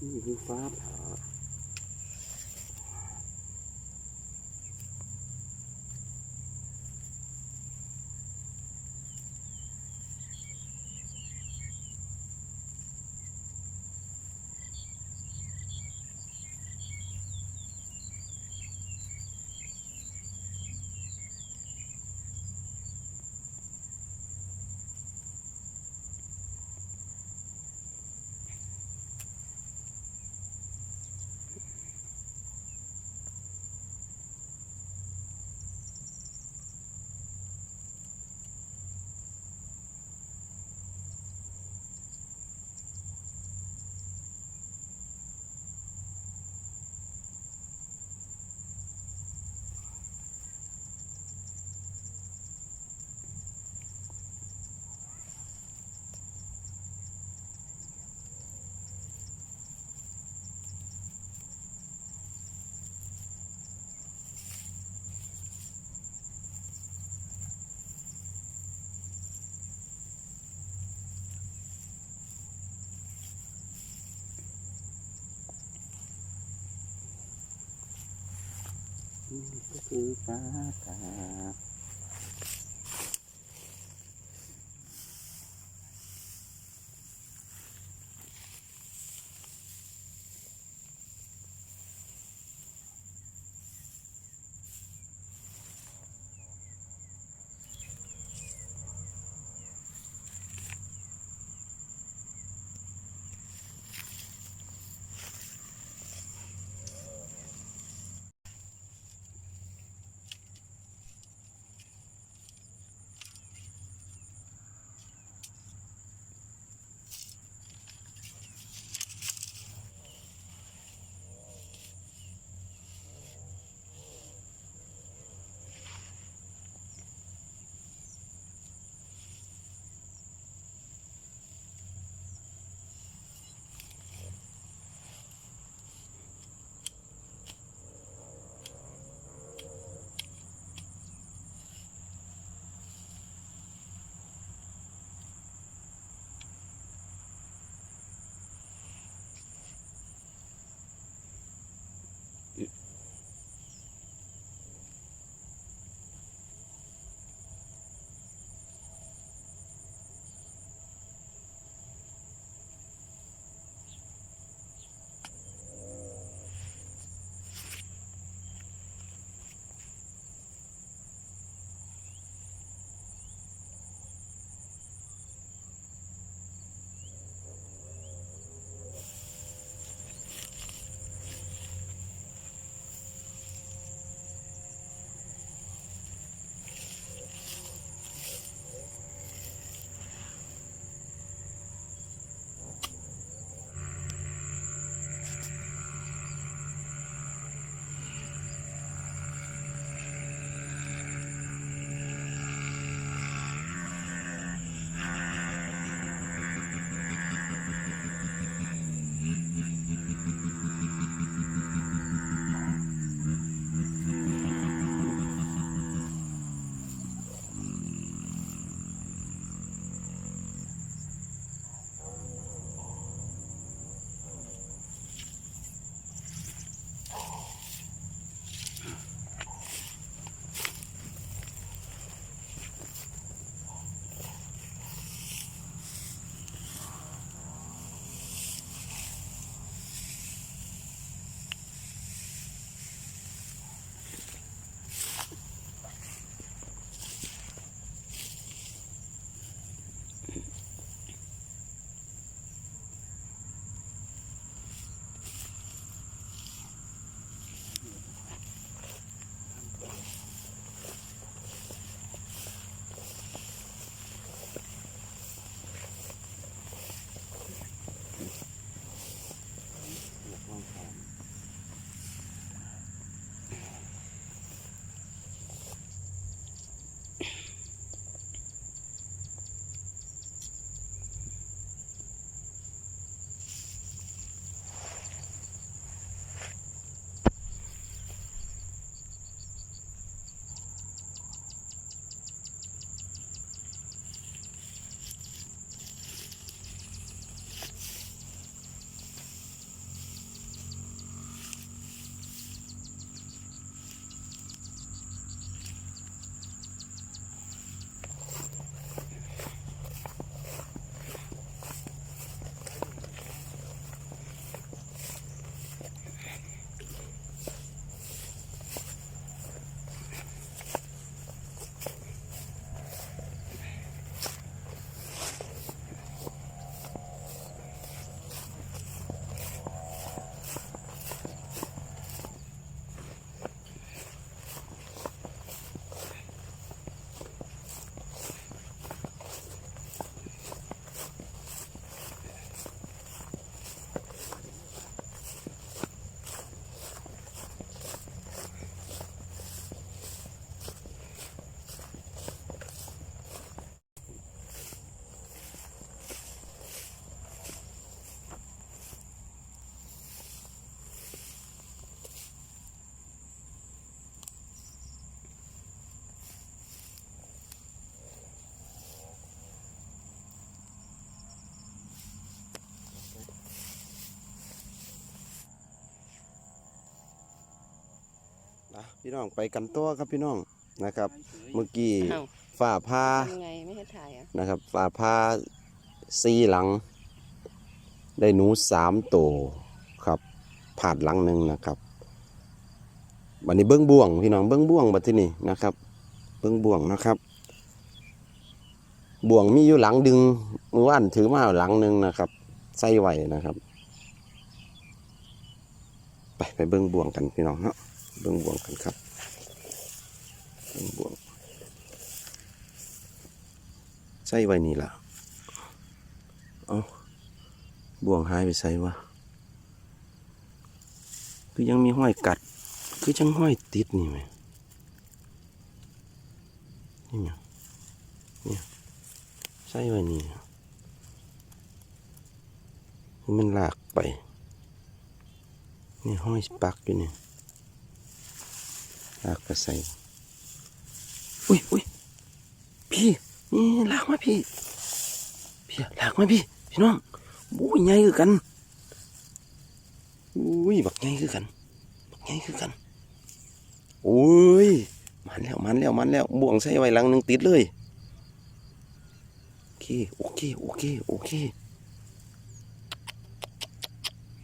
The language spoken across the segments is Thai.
นี่คือฟ้าผ่า นี่ก็ คือฟ้าผ่า พี่น้องไปกันตัวครับพี่น้องนะครับ เมื่อกี้อ้าวฝ่าพาทำไงไม่ให้ถ่ายอะนะครับฝ่าพาซีหลัง ได้หนูสามตัวครับผ่านหลังหนึ่งนะครับบันนี้เบิ้งบ่วงพี่น้องเบิ้งบ่วงบัดที่นี่นะครับ เบิ้งบ่วงนะครับ บ่วงมีอยู่หลังดึงมือว่านถือมาหลังหนึ่งนะครับใส่ไหวนะครับ ไปไปเบิ้งบ่วงกันพี่น้องเนาะ เบิ้งบ่วงกันครับเบิ้งบ่วงใส่ไว้นี่ล่ะเอาบ่วงหายไปใส่วะคือยังมีห้อยกัด คือจังห้อยติดนี่ไหมนี่ไงเนี่ยใส่ไว้นี่มันลากไปนี่ห้อยปักอยู่นี่ ลากไปใส่อุ้ยอุ้ยพี่นี่ลากมาพี่ พี่ลากมาพี่ พี่น้องบู้ยใหญ่คือกันอุ้ยบักใหญ่คือกันบักใหญ่คือกันโอ้ยมันแล้วมันแล้วมันแล้วบ่วงใส่ไว้หลังหนึ่งติดเลยโอเคโอเคโอเคโอเค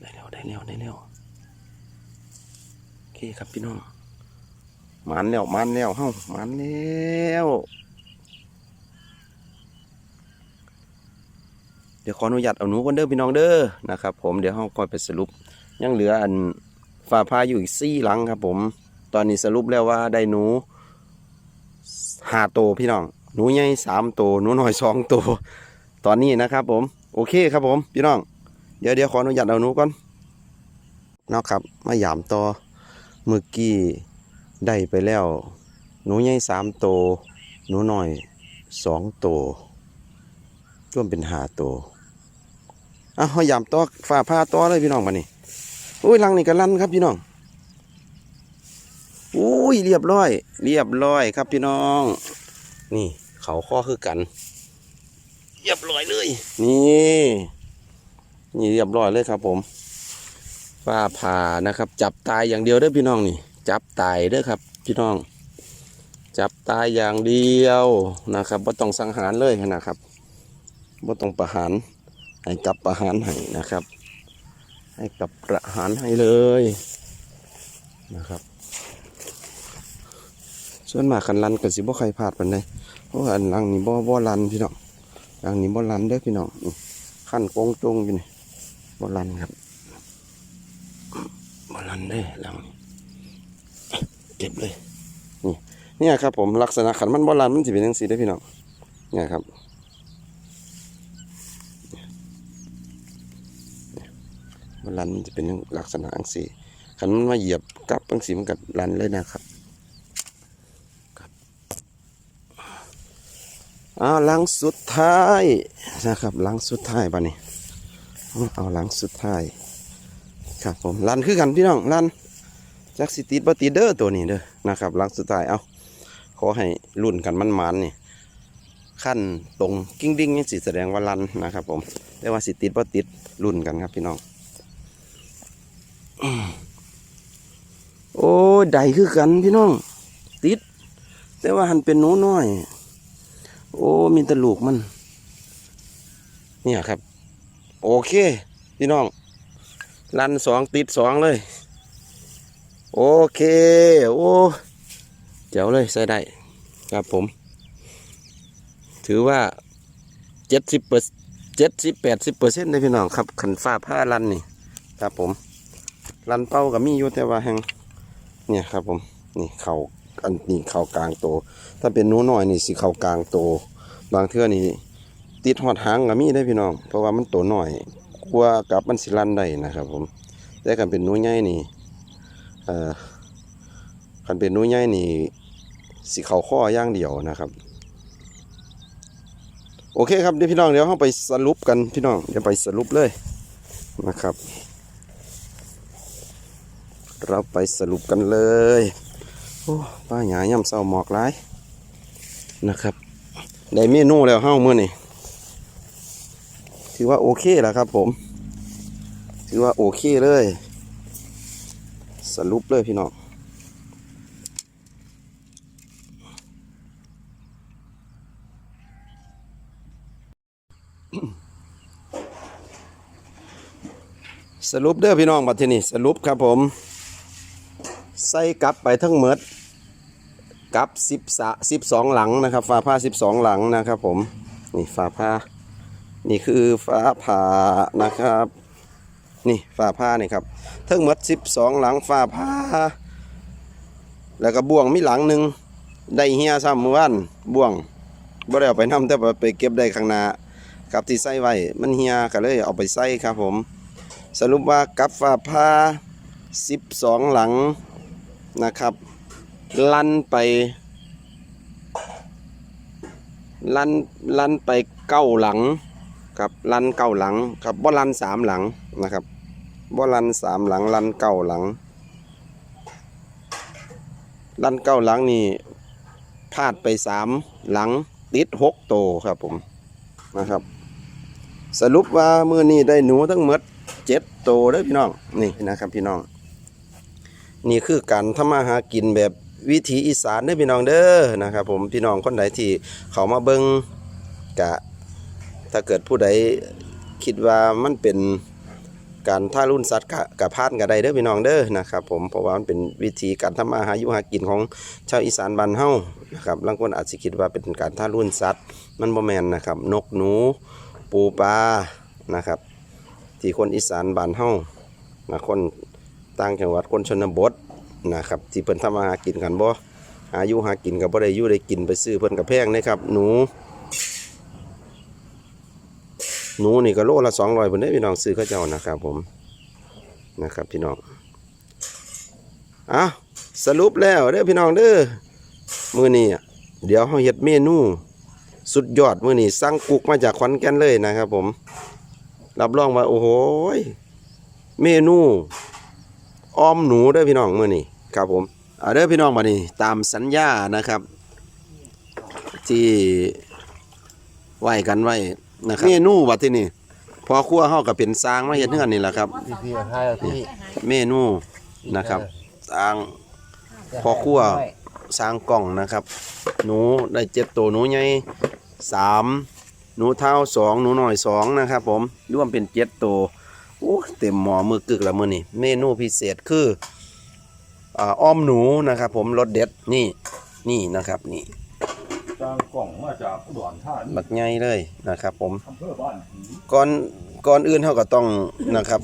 ได้แล้วได้แล้วได้แล้วโอเคครับพี่น้อง มันแล้วมันแล้วเฮ้ามันแล้วเดี๋ยวขออนุญาตเอาหนูก่อนเด้อพี่น้องเด้อนะครับ ผมเดี๋ยวเฮาค่อยไปสรุป ยังเหลืออันฝ่าพาอยู่อีกสี่หลังครับ ผม ตอนนี้สรุปแล้วว่าได้หนูห้าโตวพี่น้องหนูใหญ่สามโตวหนูน้อยสองโตวตอนนี้นะครับ ผม โอเคครับผมพี่น้อง เดี๋ยวเดี๋ยวขออนุญาตเอาหนูก่อนเนาะครับ มาหยามต่อเมื่อกี้ ได้ไปแล้ว หนูใหญ่สามโต หนูน้อยสองโตรวมเป็นหาโตอะเขายามตอฝ่าผ้าตอเลยพี่น้องมานี่อุ้ยลังนี่กันลันครับพี่น้องอุ้ยเรียบร้อย เรียบร้อยครับพี่น้อง นี่ เขาข้อคือกัน เรียบร้อยเลย นี่นี่เรียบร้อยเลยครับผมฟ้าผ่านะครับ จับตายอย่างเดียวเด้อพี่น้องนี่ จับตายเด้อครับพี่น้อง จับตายอย่างเดียวนะครับบ่าต้องสังหารเลยนะครับบ่าต้องประหารให้กับประหารให้นะครับ ให้กับประหารให้เลยนะครับส่วนมากันลันก็สิบ่ใครพลาดปานเพราะว่าอันลังนี่บ่บ่ลันพี่น้องลังนี้บ่ลันเด้อพี่น้องขั้นโกงจงอยู่นี่บ่ลันครับบอลันได้หลังนี่ เก็บเลย นี่เนี่ยครับผมลักษณะขันมันบอลันมันจะเป็นยังสีได้พี่น้องเนี่ยครับบอลันมันจะเป็นลักษณะอังสีขันมันมาเหยียบกับอังสีมันกัดลันเลยนะครับอ้าวหลังสุดท้ายนะครับหลังสุดท้ายป่ะนี่เอาหลังสุดท้ายครับผมลันคือกันพี่น้องลัน จักสิติดบ่ติดเด้อตัวนี้เด้อนะครับหลังสุดท้ายเอาขอให้รุ่นกันมันมันนี่ขั้นตรงกิ้งดิ้งนี่สิแสดงว่าลันนะครับ ผมแต่ว่าสิติดบ่ติดรุ่นกันครับพี่น้องโอ้ยใดคือกันพี่น้อง ติด แต่ว่าหันเป็นหนูน้อย โอ้มีตะลูกมัน เนี่ยครับ โอเค พี่น้อง ลันสองติดสองเลย โอเค โอ้เจ๋วเลยใส่ได้ครับผม ถือว่าเจ็ดสิบเปอร์เจ็ดสิบแปดสิบเปอร์เซ็นต์ได้พี่น้องครับขันฟ้าผ้าลันนี่ครับผมลันเป้ากับมีอยู่แต่ว่าแหงเนี่ยครับผมนี่เข่าอันนี้เข่ากลางโต ถ้าเป็นนูน้อยนี่สิเข่ากลางโต บางเทื่อนี่ติดหอดหางกับมีได้พี่น้อง เพราะว่ามันโตหน่อยกลัวกับมันสิลันได้นะครับผมแต่กันเป็นนูใหญ่นี่ อ่อคันเป็นนูใหญ่นี่สิเขาข้อย่างเดียวนะครับ โอเคครับเดี๋ยวพี่น้องเดี๋ยวเราไปสรุปกันพี่น้องเดี๋ยวไปสรุปเลยนะครับ เราไปสรุปกันเลยโอ้ป้าหยาย่ำเศร้าหมอกร้ายนะครับได้เมนูแล้วเฮ้ามื่อนี่ถือว่าโอเคแล้วครับผม ถือว่าโอเคเลย สรุปเลยพี่น้องสรุปเด้อพี่น้องบัดทีนี้สรุปครับผม ใส่กลับไปทั้งเมดกับสิบสะสิบสองหลังนะครับฝาผ้าสิบสองหลังนะครับผม นี่ฝาผ้า นี่คือฝาผ่านะครับ นี่ฝาผ้านี่ครับเทั้งหมดสิบสองหลังฝาผ้า แล้วก็บ่วงมีหลังหนึ่งได้เฮียซ้ำเมื่อวานบ่วงบ่ได้เอาไปนำแต่ไปเก็บได้ข้างหน้ากับที่ใส่ไว้มันเฮียก็เลยเอาไปใส่ครับผม สรุปว่ากับฝาผ้า12หลังนะครับ ลั่นไป ลั่นลั่นไปเก้าหลัง ครับลันเก้าหลังครับบ่ลันสามหลังนะครับบ่ลันสามหลังลันเก้าหลังลันเก้าหลังนี่พลาดไปสามหลังติดหกโตครับผมนะครับ สรุปว่ามือนี้ได้หนูทั้งหมดเจ็ดโตวเด้อพี่น้องนี่นะครับพี่น้อง นี่คือการทำมาหากินแบบวิถีอีสานเด้อพี่น้องเด้อนะครับ ผมพี่น้องคนใดที่เขามาเบิ้งกะ ถ้าเกิดผู้ใดคิดว่ามันเป็นการท่ารุ่นสัตว์กะกะพานกะใดเด้อพี่น้องเด้อนะครับผมเพราะว่ามันเป็นวิธีการทำมาหายู่หากินของชาวอีสานบ้านเฮานะครับบางคนอาจจะคิดว่าเป็นการท่ารุ่นสัตว์มันบ่แมนนะครับ นกหนู ปูปลานะครับ ที่คนอีสานบ้านเฮานะคนต่างจังหวัดคนชนบทนะครับ ที่เพิ่นทำมาหากินกันบ่หายู่หากินก็บ่ได้อยู่ได้กินไปซื้อเพิ่นก็แพงนะครับ หนู หนูนี่ก็โลละ200เพิ่นเด้พี่น้องซื้อเขาเจ้านะครับผมนะครับพี่น้องอะสรุปแล้วเด้อพี่น้องเด้อมือนี้อะเดี๋ยวเฮาเฮ็ดเมนู สุดยอดมือนี้สั่งกุกมาจากขอนแก่นเลยนะครับผม รับรองว่าโอ้โหเมนูอ้อมหนูเด้อพี่น้องมือนี้ครับผมเอาเด้อพี่น้องมานี่ตามสัญญานะครับ ที่ไหวกันไว้ นะครับเมนูบัดที่นี่พอครัวเฮาก็เป็นสร้างมาเฮ็ดเฮือนนี่แหละครับ พี่พี่ให้พี่เมนูนะครับสร้าง พอครัว สร้างกล่องนะครับ หนูได้เจ็ดตัวหนูใหญ่สามหนูเท้าสองหนูน้อยสองนะครับผมรวมเป็นเจ็ดตัวโอ้เต็มหมอมือกึกละมือนี่เมนูพิเศษคืออ่าอ้อมหนูนะครับผมรสเด็ดนี่นี่นะครับนี่จ้างกล่องมาจากอุดรธานีบักใหญ่เลยนะครับ ผมอำเภอบ้านผีก่อนก่อนอื่นเขาก็ต้องนะครับ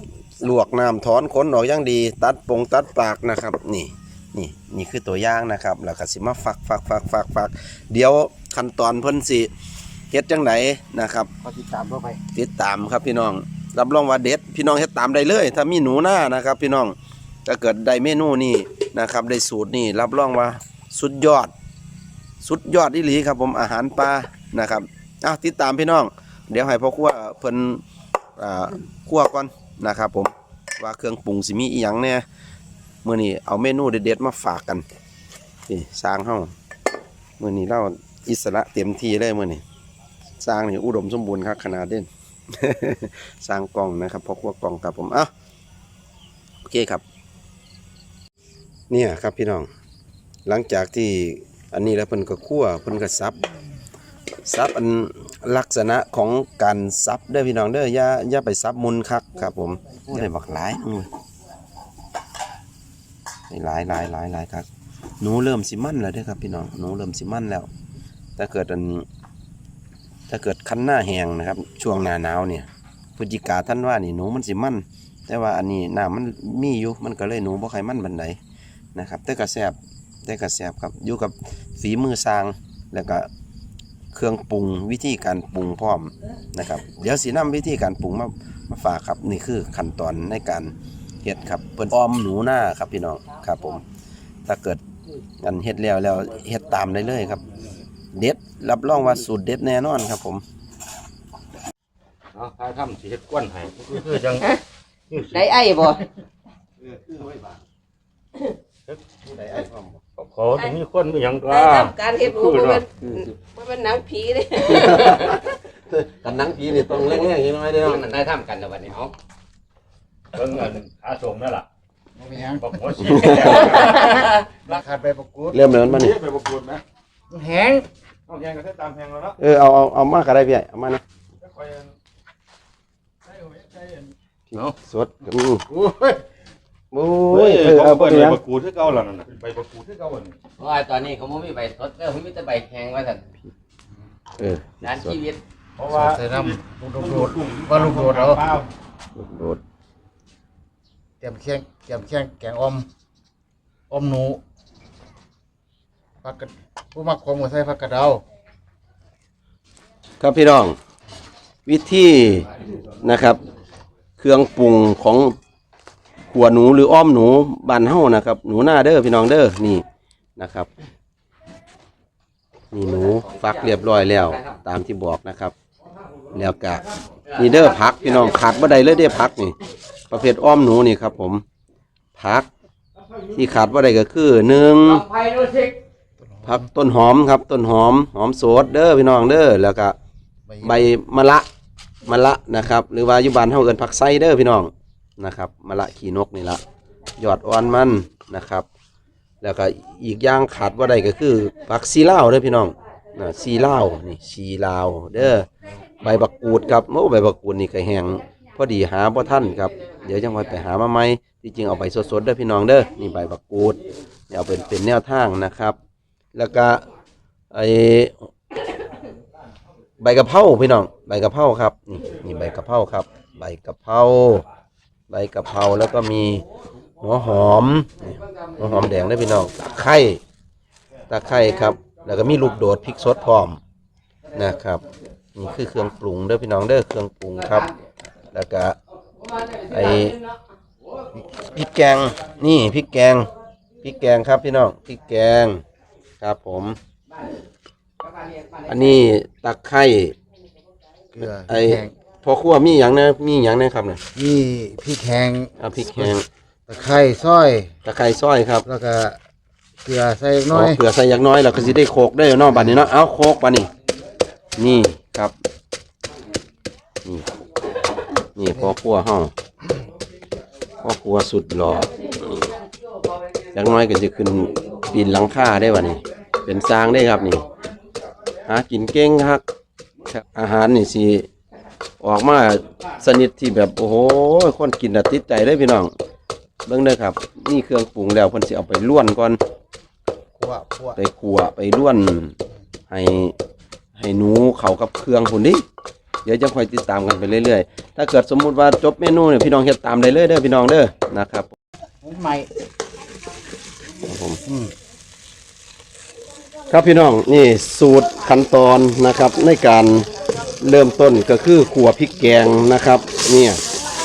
ลวกน้ำถอนขนออกอย่างดี ตัดปงตัดปากนะครับ นี่ นี่นี่คือตัวอย่างนะครับแล้วก็สิมาฝักฝักฝักฝักฝักเดี๋ยวขั้นตอนเพิ่นสิเฮ็ดจังไดนะครับ เขาติดตามเข้าไปติดตามครับพี่น้อง รับรองว่าเด็ด พี่น้องเฮ็ดตามได้เลย ถ้ามีหนูหน้านะครับ พี่น้องถ้าเกิดได้เมนูนี่นะครับ ได้สูตรนี่รับรองว่าสุดยอด สุดยอดอีหลีครับผมอาหารปลานะครับอ้าวติดตามพี่น้อง เดี๋ยวให้พ่อครัวเพิ่นอ่าคั่วก่อนนะครับผมว่าเครื่องปรุงสิมีอีหยังเนี่ยมื้อนี้เอาเมนูเด็ดๆมาฝากกันนี่สร้างเฮามื้อนี้เราอิสระเต็มที่เลยมื้อนี้สร้างนี่อุดมสมบูรณ์ครับขนาดเด่นสร้างกล่องนะครับพ่อครัวกล่องครับผมอ้าโอเคครับ เนี่ยครับพี่น้องหลังจากที่ อันนี้แล้วเพิ่นก็คั่วเพิ่นก็ซับซับอันลักษณะของการซับเด้อพี่น้องเด้ออย่าอย่าไปซับมุนคักครับ ผมได้บักหลายหลายหลายหลายหลายครับหนูเริ่มสิมั่นแล้วเด้อครับพี่น้องหนูเริ่มสิมั่นแล้ว ถ้าเกิดอันถ้าเกิดคันหน้าแหงนะครับ ช่วงหน้าหนาวเนี่ยพฤศจิกาท่านว่านี่หนูมันสิมั่นแต่ว่าอันนี้หน้ำมันมีอยู่มันก็เลยหนูบ่ใครมั่นบันไดนะครับแต่กระแสบ แต่กระแสบครับอยู่กับฝีมือสร้างแล้วก็เครื่องปรุงวิธีการปรุงพร้อมนะครับ เดี๋ยวสีน้ำวิธีการปรุงมามาฝากครับนี่คือขั้นตอนในการเฮ็ดครับเปิ้นออมหนูหน้าครับพี่น้องครับผมถ้าเกิดอันเฮ็ดแล้วแล้วเฮ็ดตามได้เลยครับ เด็ดรับรองว่าสูตรเด็ดแน่นอนครับผมเอาถ้าทำสิเฮ็ดกวนให้คือจังได้ไอ้บ่ ขอถึงมีคนมีหยังก็ได้ทำการเฮ็ดหนูบ่เป็นบ่เป็นหนังผีเด้กันนังผีนี่ต้องแรงๆอย่างน้อยเด้อมันได้ทำกันแต่วันนี้เอาเบิ่งอันขาส่งนั่นล่ะไม่ยังบอกหัวสิราคาไปประกวดเริ่มเลยมันมานี่ไปประกวดนะแห้งเอาแข่งกันตามแข่งแล้วเนาะเออเอาเอาเอามากก็ได้พี่ใหญ่เอามานะจะคอยใช้หัวใจเนาะสดอืมโอ้ย โอ้โอ้ยยเออเขาเอาไปเปิดเลยใบมะกรูดที่เก่าแล้วนั่นน่ะใบมะกรูดที่เก่าอันนี้เพราะว่าตอนนี้เขาไม่มีใบสดเด้อเขามีแต่ใบแข็งว่าซั่นเออด้านชีวิตเพราะว่าใส่น้ำลูกโดดว่าลูกโดดเอาโดดเตรียมเคียงเตรียมเคียงแกงอมอมหนูผักกระผู้มักขมก็ใส่ผักกระเดาครับพี่น้อง วิธีนะครับ เครื่องปรุงของ ขัวหนูหรืออ้อมหนูบานเฮานะครับ หนูหน้าเด้อพี่น้องเด้อนี่นะครับนี่หนูฟักเรียบร้อยแล้ว ตามที่บอกนะครับ แล้วก็นี่เด้อผักพี่น้องขาดบ่ได้เลยเด้อผักนี่ ประเภทอ้อมหนูนี่ครับ ผมผักที่ขาดบ่ได้ก็คือหนึ่งไฟดูสิผักต้นหอมครับ ต้นหอมหอมโสดเด้อพี่น้องเด้อแล้วก็ใบมะละมะละนะครับ หรือว่ายู่บ้านเฮาเอิ้นผักไส้เด้อพี่น้อง นะครับมะละขี้นกนี่ละยอดอ่อนมันนะครับ แล้วก็อีกอย่างขาดบ่ได้ก็คือผักซีลาวเด้อพี่น้องนะซีลาวนี่ซีลาวเด้อใบบักกูดครับโอ้ใบบักกูดนี่ก็แห้งพอดีหาบ่อทันครับเดี๋ยวจังหวัดไปหามาใหมที่จริงเอาไปสดๆเด้อพี่น้องเด้อนี่ใบบักกูดเนี่ยเอาเป็นเป็นแนวทางนะครับ แล้วก็ไอใบกะเพราพี่น้องใบกะเพราครับนี่นี่ใบกะเพราครับ ใบกะเพรา ใบกะเพราแล้วก็มีหัวหอมนี่หัวหอมแดงด้วยพี่น้องตะไคร้ตะไคร้ครับ แล้วก็มีลูกโดดพริกสดพร้อมนะครับนี่คือเครื่องปรุงเด้อพี่น้องเด้อเครื่องปรุงครับ แล้วก็ไอพริกแกงนี่พริกแกงพริกแกงครับพี่น้องพริกแกงครับผม อันนี้ตะไคร้เกลือไอ้ พริกแห้งพอครัวมีอย่างนะมีอย่างนะครับเนี่ยนี่พริกแห้งเอาพริกแห้งตะไคร้ซอย ตะไคร้ซอยครับแล้วก็เกลือใส่เล็กน้อยเกลือใส่อย่างน้อยเราก็สิได้โคกได้เนาะบัดนี้เนาะเอาโคกบัดนี้ นี่ครับ นี่นี่พอครัวเฮาพอครัวสุดหล่อนี่อย่างน้อยก็จะขึ้นปีนหลังคาได้บัดนี้ เป็นสร้างได้ครับนี่หากินเก่งครับครับอาหารนี่สิ ออกมาสนิทที่แบบโอ้โหคนกินน่ะติดใจได้พี่น้องเบิ่งเด้อครับนี่เครื่องปรุงแล้วเพิ่นสิเอาไปล้วนก่อนคั่วคั่วไปขัวไปล้วนให้ให้หนูเข้ากับเครื่องพุ่นดิเดี๋ยวจะคอยติดตามกันไปเรื่อยๆ ถ้าเกิดสมมุติว่าจบเมนูเนี่ยพี่น้องเฮ็ดตามได้เลยเด้อพี่น้องเด้อนะครับใหม่ครับผมครับพี่น้องนี่สูตรขั้นตอนนะครับในการ เริ่มต้นก็คือขัวพริกแกงนะครับ เนี่ย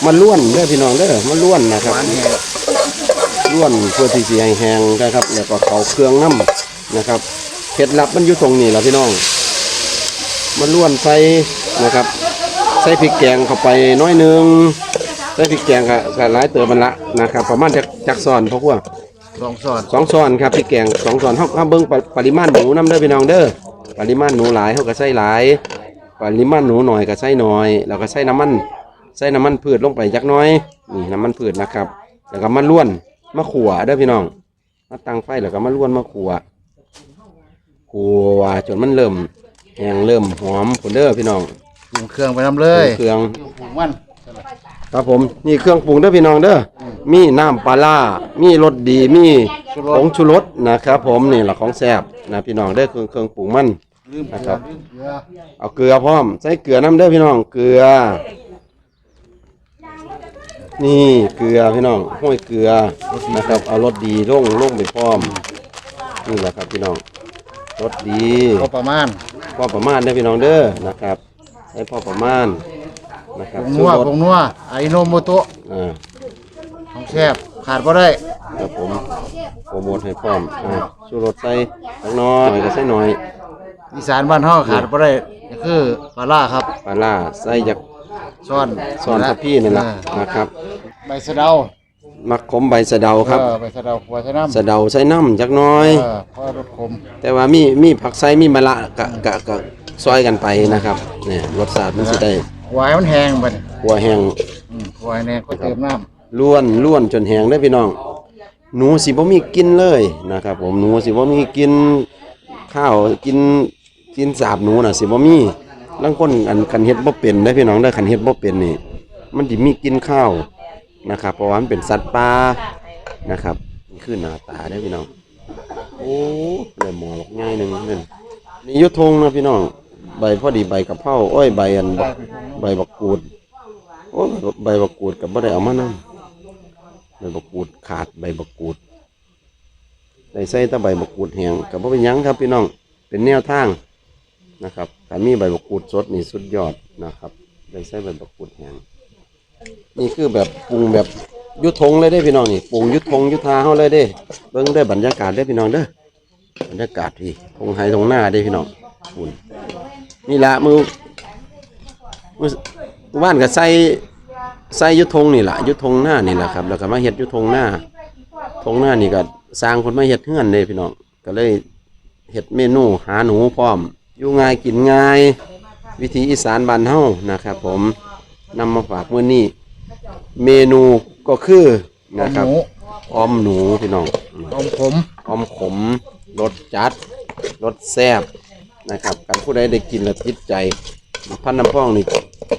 มาล้วนเด้อพี่น้องเด้อมาล้วนนะครับล้วนเพื่อที่สิให้แห้งนะครับ แล้วก็เขาเครื่องน้ำนะครับเคล็ดลับมันอยู่ตรงนี้แหละพี่น้องมาล้วนใส่นะครับ ใส่พริกแกงเข้าไปน้อยหนึงใส่พริกแกงก็ก็หลายเติมมันละนะครับประมาณจักจักซอนเพราะว่าลองสอดสองช้อนครับพริกแกงสองช้อนเฮาเฮาเบิ่งปริปริมาณหนูนํเด้อพี่น้องเด้อปริมาณหนูหลายเฮาก็ใส่หลาย ปริมาณหนูหน่อยก็ใส่น้อย แล้วก็ใส่น้ำมันใส่น้ำมันพืชลงไปจักหน้อยนี่น้ำมันพืชนะครับ แล้วก็มาล้วนมาขัวเด้อพี่น้องมาตั้งไฟแล้วก็มาล้วนมาขัวขัวจนมันเริ่มแห้งเริ่มหอมผลเด้อพี่น้องปรุงเครื่องไปน้ำเลยเครื่องปรุงมันครับผมนี่เครื่องปรุงเด้อพี่น้องเด้อมีน้ำปลาร้ามีรสดีมีผงชูรสนะครับ ผมนี่แหละของแซ่บนะพี่น้องเด้อเครื่องเครื่องปรุงมัน ลืมเกนะลืครัอบลืมเกลือเอาเกลือพร้อม ใส่เกลือน้ำเด้อพี่น้อง เกลือ นี่เกลือพี่น้องห้อยเกลือนะครับ เอารสดีลงลงไปพร้อม นี่แหละครับพี่น้องรสดีก็ประมาณพอประมาณเด้อพี่น้องเด้อนะครับให้พอประมาณนะคผรับงนัวชูรสผงนัวไอโนโมโตะอ่า ของแซ่บขาดบ่ได้ครับผมโปรโมทให้พร้อมอ่าชูรสใส่สักหน้อยก็ใส่หน่อย อีสานบ้านเฮาขาดบ่ได้ก็คือปลาร้าครับปลาล่าใส่จากซ่อนซอนทับพี่นี่แหละอ่านะครับ ใบสะเดามักขมใบสะเดาครับ เออใบสะเดาหัวใส่น้ำสะเดาใส่น้ำจักหน้อย เออเพราะรสขมแต่ว่ามีมีผักไซมีมะละกะกะกะซอยกันไปนะครับเนี่ยรสชาติมันสิได้หัวให้มันแห้งไปหัวแห้งอืมหัวให้แห้งก็เติมน้ล้วนล้วนจนแห้งได้อพี่น้อง หนูสิบ่มีกินเลยนะครับ ผมหนูสิบ่มีกินข้าวกิน กินสาบหนูน่ะสิบ่มีลางคนอันคันเฮ็ดบ่เป็นได้พี่น้องได้คันเฮ็ดบ่เป็นนี่ มันสิมีกินข้าวนะครับ เพราะว่ามันเป็นสัตว์ป่านะครับนี่คือหน้าตาเด้พี่น้อง โอ้เลยหมอบักง่ายหนึ่งนั่นนี่ยุทธงนะพี่น้อง ใบพอดีใบกะเพราอ้อยใบอันบักใบบักกูดโอ้ใบบักกูดกับบ่ได้เอามานํใบบักกูดขาดใบบักกูดได้ใส่ตะใบบักกูดแห้งกับบ่เป็นหยังครับพี่น้อง เป็นแนวทาง นะครับถ้ามีใบบกกูดสดนี่สุดยอดนะครับได้ใส่ใบบกกูดแห้งนี่คือแบบปรุงแบบยุทงเลยเด้พี่น้องนี่ปรุงยุทงยุทาเฮาเลยเด้เบิ่งได้บรรยากาศได้พี่น้องเด้อบรรยากาศที่ทงไฮทงหน้าได้พี่น้องปุ่นนี่ละมือมือว่านก็ใส่ใส่ยุทงนี่แหละยุทงหน้านี่แหละครับ แล้วก็มาเฮ็ดยุทงหน้าทงหน้านี่ก็สร้างคนมาเฮ็ดเฮือนเลยพี่น้องก็เลยเฮ็ดเมนูหาหนูพร้อม อยู่ง่ายกินง่าย วิธีอีสานบ้านเฮานะครับ ผมนำมาฝากมื้อนี้ เมนูก็คือนะครับหมูออมหนูพี่น้องอมผมออมขมรสจัดรสแซ่บนะครับการผู้ใดได้กินแล้วติดใจพันน้ำพ่องนี่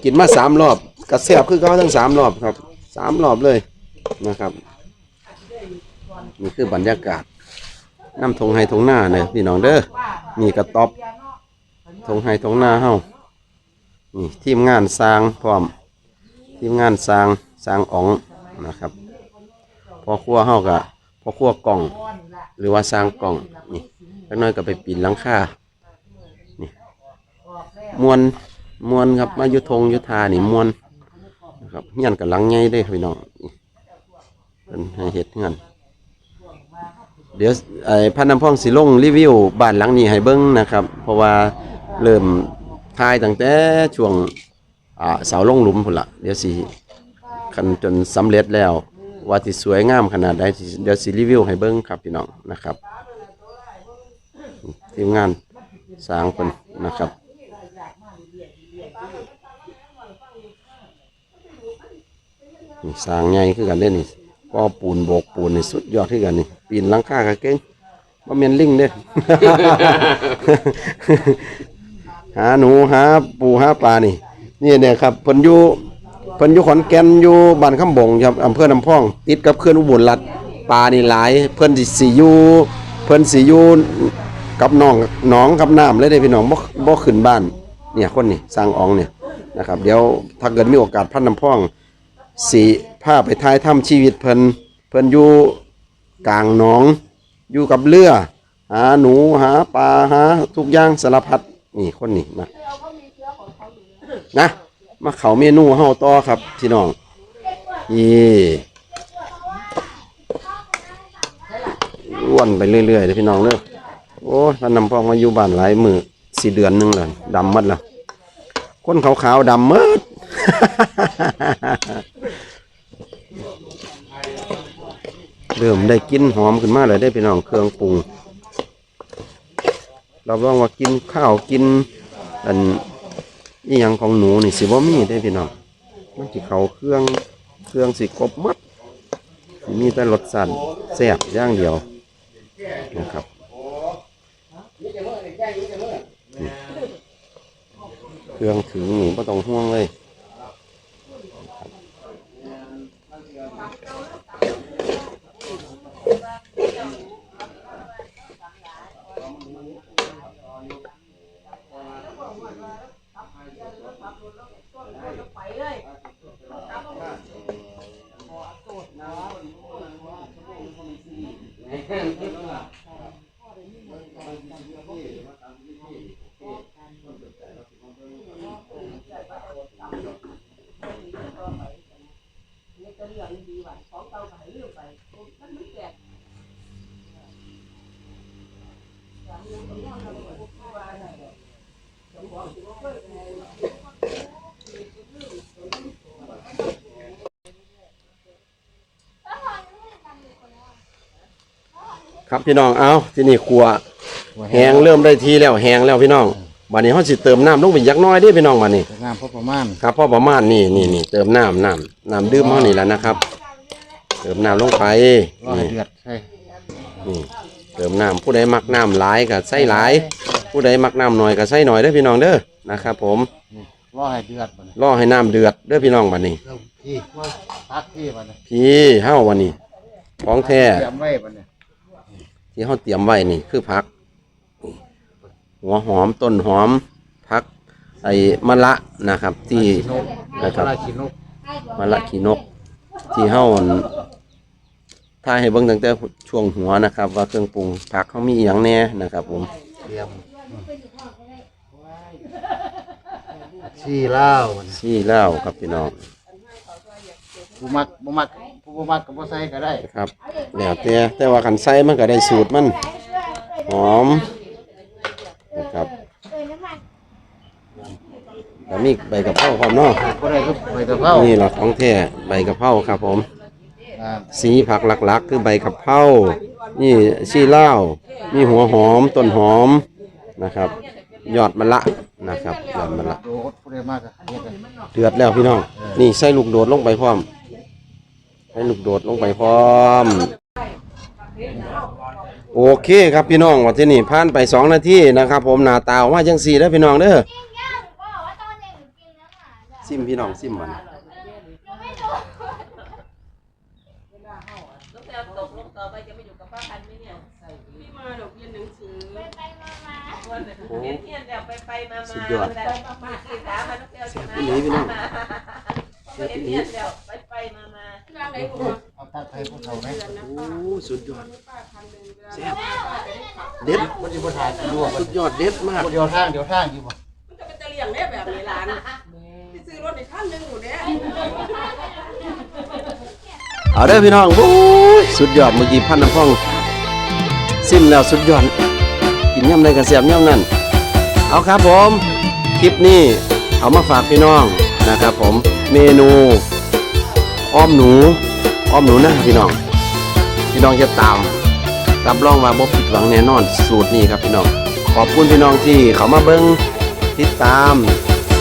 กินมาสามรอบกระแซ่บคือเขาทั้งสามรอบครับสามรอบเลยนะครับนี่คือบรรยากาศน้ำทงไฮทงหน้าเนี่ยพี่น้องเด้อนี่กระต๊อบ ทงไฮทงหน้าเฮานี่ทีมงานสร้างพร้อม ทีมงานสร้างสร้างอ๋องนะครับพอครัวเฮากะพอครัวกล่อง หรือว่าสร้างกล่องนี่แล้วน้อยก็ไปปีนหลังคานี่มวนมวนครับมายุทงยุทธานี่มวนนะครับเฮียนกับหลังใหญ่เด้อพี่น้องเป็นให้เฮ็ดเฮือนเดี๋ยวไอ้พันน้ำพองสิลงรีวิวบ้านหลังนี้ให้เบิ้งนะครับ เพราะว่า เริ่มถ่ายตั้งแต่ช่วงอ่าเสาลงหลุมพุ่นละเดี๋ยวสิคันจนสำเร็จแล้ว ว่าที่สวยงามขนาดใดสิเดี๋ยวสิรีวิวให้เบิ้งครับพี่น้องนะครับทีมงานสร้างคนนะครับนี่สร้างใหญ่คือกันเด้นี่ก็ปูนโบกปูนนี่สุดยอดคือกันนี่ปีนหลังคากะเก่งบ่แม่นลิงเด้ หาหนูหาปูหาปลานี่นี่เนี่ยครับเพิ่นอยู่เพิ่นอยู่ขอนแก่นอยู่บ้านคำบงครับอำเภอน้ำพอง ติดกับเขื่อนอุบลรัฐปลานี่หลาย เพิ่นสิสิอยู่เพิ่นสิอยู่กับน้องหนองกับน้ำเลยเด้พี่น้องบ่บ่ขึ้นบ้าน เนี่ยคนนี่สร้างอองเนี่ยนะครับ เดี๋ยวถ้าเกิดมีโอกาสพันน้ำพองสิพาไปถ่ายทำชีวิตเพิ่นเพิ่นอยู่กลางหนอง อยู่กับเรือ หาหนูหาปลาหาทุกอย่างสารพัด นี่คนนี่นะนะมาเขาเมนูเฮาต่อครับพี่น้องนี่อ้วนไปเรื่อยๆเลยพี่น้องเด้อโอ้ท่านนำพองมาอยู่บ้านหลายมือสี่เดือนนึงแล้วดำมัดแล้วคนขาวๆดำมืดเริ่มได้กลินหอมขึ้นมาเลยได้พี่น้องเครื่องปรุง เราบองว่ากินข้าวกิน อันนี่ยังของหนูนี่สิบ่มีได้พี่น้องมันสิเขาเครื่องเครื่องสิกรบมัดมีแต่รสสั่นแซ่บย่างเดียวนะครับเครื่องถึงนี่ไม่ต้องห่วงเลย ครับพี่น้องเอาที่นี่ครัวแหงเริ่มได้ทีแล้วแหงแล้วพี่น้องวันนี้เขาสิเติมน้ำลงไปยักหน้อยเด้อพี่น้องวันนี้งามพอประมาณครับพ่อประมาณนี่นี่นี่เติมน้ำน้ำน้ำดื่มเท่านี้แหล้วนะครับ เติมน้ำลงไปรอให้นี่เดือดใช่นี่เติมน้ำผู้ใดมักน้ำหลายก็ใส่หลาย ผู้ใดมักน้ำหน่อยก็ใส่หน่อยเด้อพี่น้องเด้อนะครับ ผมรอให้เดือดบัดนี้รอให้น้ำเดือดเด้อพี่น้องบัดนี้เริ่มพี่ว่าตักพี่บัดนี้พี่เฮาวันนี้ของแท้เตรียมไว้บัดนี้ ที่เฮาเตรียมไว้นี่คือผักนี่หัวหอมต้นหอมผัก ไอ้มะละนะครับ ที่นกนะครับปลาขี้นกมะละขีนก ที่เฮาอั่นถ่ายให้เบิ่งตั้งแต่ช่วงหัวนะครับ ว่าเครื่องปรุงผักเขามีอหย่างแหน่นะครับ ผมเตรียมชี้เหล้าบัดนี้ซี่แล้วครับพี่น้องผู้มักบ่มักผู้ บ่มักก็บ่ใส่ก็ได้ครับแล้วแต่แต่ว่าขันไส้มันก็ได้สูตรมันหอมนะครับแล้วมีใบกะเพราพร้อมเนาะบ่ได้ก็ใบกะเพรานี่แหละของแท้ใบกะเพราครับผม อ่าสีผักหลักๆ คือใบกะเพรานี่ชี่เล่าวมีหัวหอมต้นหอมนะครับ ยอดมะละนะครับยอดมะละโดดผู้ใดมากก็เฮ็ดเลยเดือดแล้วพี่น้อง นี่ใส่ลูกโดดลงไปพร้อม ใส่ลูกโดดลงไปพร้อม โอเคครับพี่น้องวันที่นี่ผ่านไปสองนาทีนะครับ ผมหน้าตาออกมาจังสี่แล้วพี่น้องเด้อซิมพี่น้องซิมมันลูกแพรตกลงต่อไปจะไม่อยู่กับป้าพันธุ์ไหมเนี่ยพี่มาดอกเรียนหนังสือไปไปมามาเรียนเรียนแล้วไปไปมามาสุดยอดแต่มาศึกษามาลูกแพรจะมาพี่หลีพี่น้องเรียนเรียน มาเอาตักให้ผู้เฒ่าไหมโอ้สุดยอดแซ่บเด็ดบ่สิบ่ถ่ายดูว่าสุดยอดเด็ดมากเดี๋ยวทางเดี๋ยวทางอยู่บ่มันจะเป็นตะเลียงได้แบบนี้ร้านที่ซื้อรถในขั้นหนึ่งหมดเนี่ยเอาเด้อพี่น้องโอ้ยสุดยอดเมื่อกี้พันน้ำพองซิมแล้วสุดยอดกินย่ำใดกระเสียบย่ำนั่นเอาครับผม คลิปนี้เอามาฝากพี่น้องนะครับผมเมนู อ้อมหนูอ้อมหนูนะพี่น้อง พี่น้องจะตามรับรองว่าบ่ผิดหวังแน่นอนสูตรนี้ครับพี่น้อง ขอบคุณพี่น้องที่เขามาเบิ้งติดตาม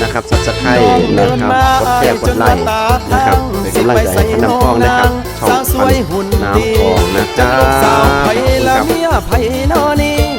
นะครับสับสไครนะครับกดแชร์กดไลค์นะครับเป็นกำลังใจให้น้ำพองนะครับช่องพันน้ำพองนะครับขอบคุณครับไผนอนี้